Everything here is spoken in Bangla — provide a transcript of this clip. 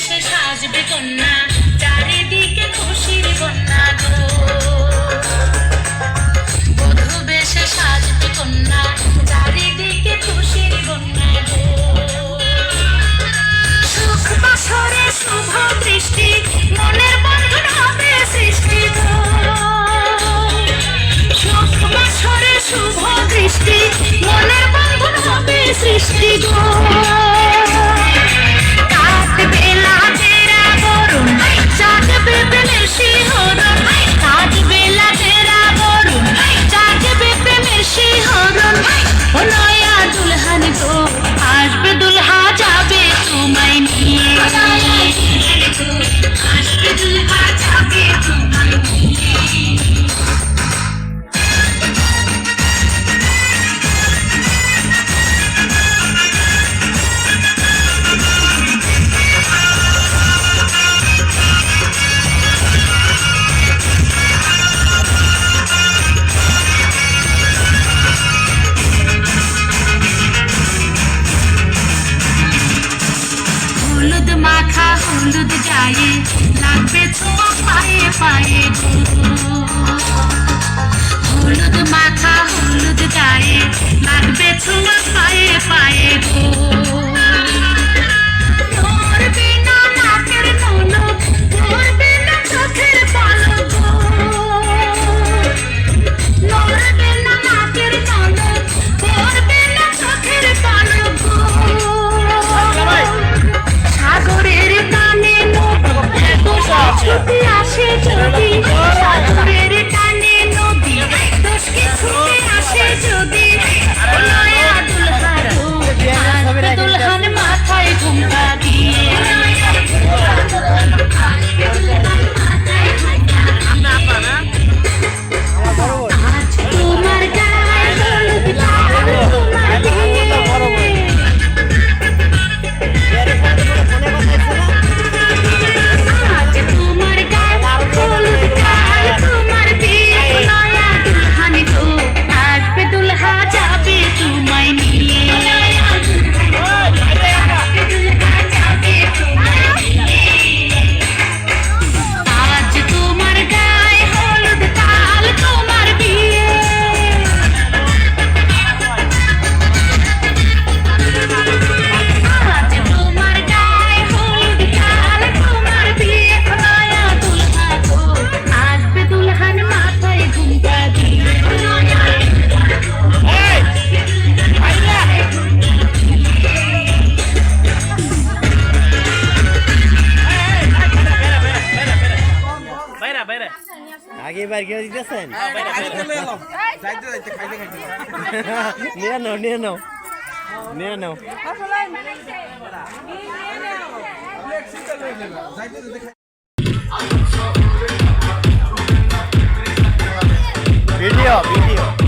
এসে সাজবে কন্যা, চারিদিকে খুশির কন্যা গো। বধু বেশে সাজবে কন্যা, চারিদিকে খুশির কন্যা গো। সুখ বছরে শুভ দৃষ্টি মনের বন্ধন হবে সৃষ্টি গো। সুখ বছরে শুভ দৃষ্টি মনের বন্ধন হবে সৃষ্টি গো। আনন্দ যায় লাগবে ছোঁয়া পায়ে পায়ে। আগেবার গিয়ে দিতেছেন? নিয়ে নাও নিয়ে নাও। নিয়ে নাও। Video video.